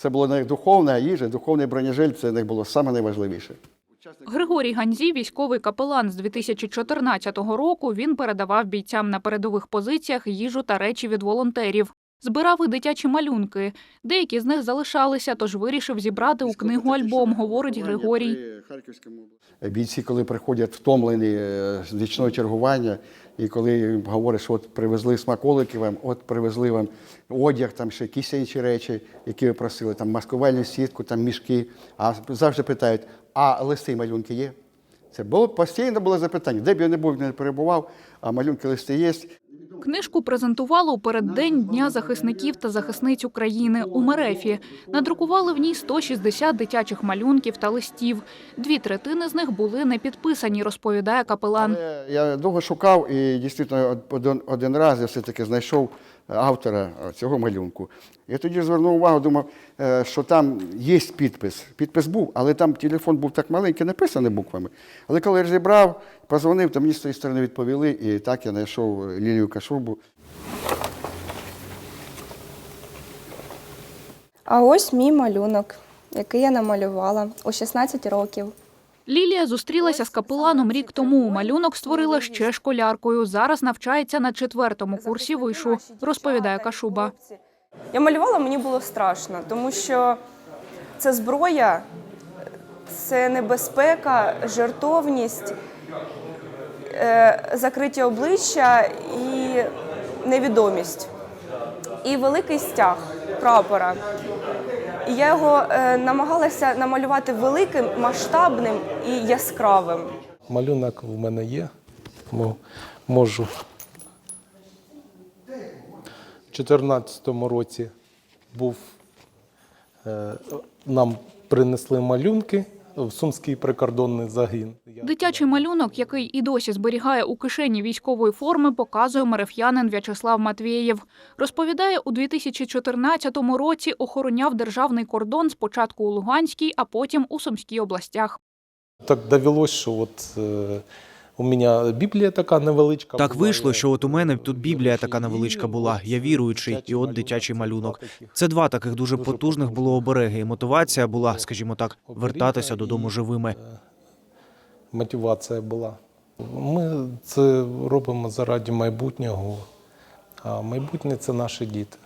Це була не духовна їжа, духовний бронежиль це не було саме найважливіше. Григорій Ганзі, військовий капелан з 2014 року, він передавав бійцям на передових позиціях їжу та речі від волонтерів. Збирав і дитячі малюнки. Деякі з них залишалися, тож вирішив зібрати у книгу альбом, говорить Григорій. Бійці, коли приходять втомлені е, з нічного чергування, і коли їм говорять, що от привезли смаколики вам, от привезли вам одяг, там ще якісь інші речі, які ви просили, там маскувальну сітку, там мішки. А завжди питають, а листи малюнки є? Це було постійно було запитання, де б я не був, не перебував, а малюнки листи є. Книжку презентували у переддень Дня захисників та захисниць України у Мерефі. Надрукували в ній 160 дитячих малюнків та листів. Дві третини з них були не підписані, розповідає капелан. Я довго шукав і дійсно один, раз я все-таки знайшов автора цього малюнку. Я тоді звернув увагу, думав, е, що там є підпис. Підпис був, але там телефон був так маленький, написаний буквами. Але коли я розібрав, позвонив, то мені з тієї сторони відповіли, і так я знайшов Лілію Кашубу. А ось мій малюнок, який я намалювала у 16 років. Лілія зустрілася з капеланом рік тому. Малюнок створила ще школяркою. Зараз навчається на четвертому курсі вишу, розповідає Кашуба. Я малювала, мені було страшно, тому що це зброя, це небезпека, жертовність, е, закриті обличчя і невідомість. І великий стяг прапора. І я його е, намагалася намалювати великим, масштабним і яскравим. Малюнок в мене є. тому Можу. У 2014 році був, е, нам принесли малюнки в Сумський прикордонний загін. Дитячий малюнок, який і досі зберігає у кишені військової форми, показує мереф'янин В'ячеслав Матвєєв. Розповідає, у 2014 році охороняв державний кордон спочатку у Луганській, а потім у Сумській областях. Так довелось, що от е, у мене Біблія така невеличка. Так вийшло, що от у мене тут Біблія така невеличка була. Я віруючий, і от дитячий малюнок. Це два таких дуже потужних. було обереги. І мотивація була, скажімо так, вертатися додому живими. е, Мотивація була. Ми це робимо заради майбутнього, а майбутнє це наші діти.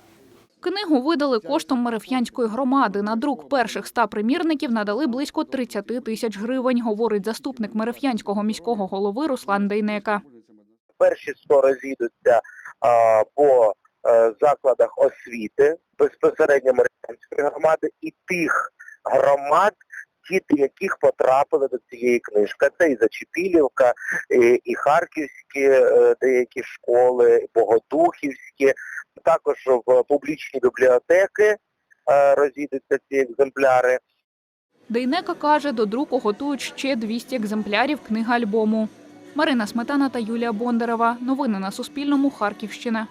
Книгу видали коштом Мереф'янської громади. На друк перших ста примірників надали близько 30 тисяч гривень, говорить заступник Мереф'янського міського голови Руслан Дейнека. перші 100 розійдуться по е, закладах освіти безпосередньо Мереф'янської громади і тих громад, діти яких потрапили до цієї книжки. Це і Зачепілівка, і, і Харківські е, деякі школи, і Богодухівські, також в публічні бібліотеки е, розійдуться ці екземпляри. Дейнека каже, до друку готують ще 200 екземплярів книги альбому. Марина Сметана та Юлія Бондарева. Новини на Суспільному. Харківщина.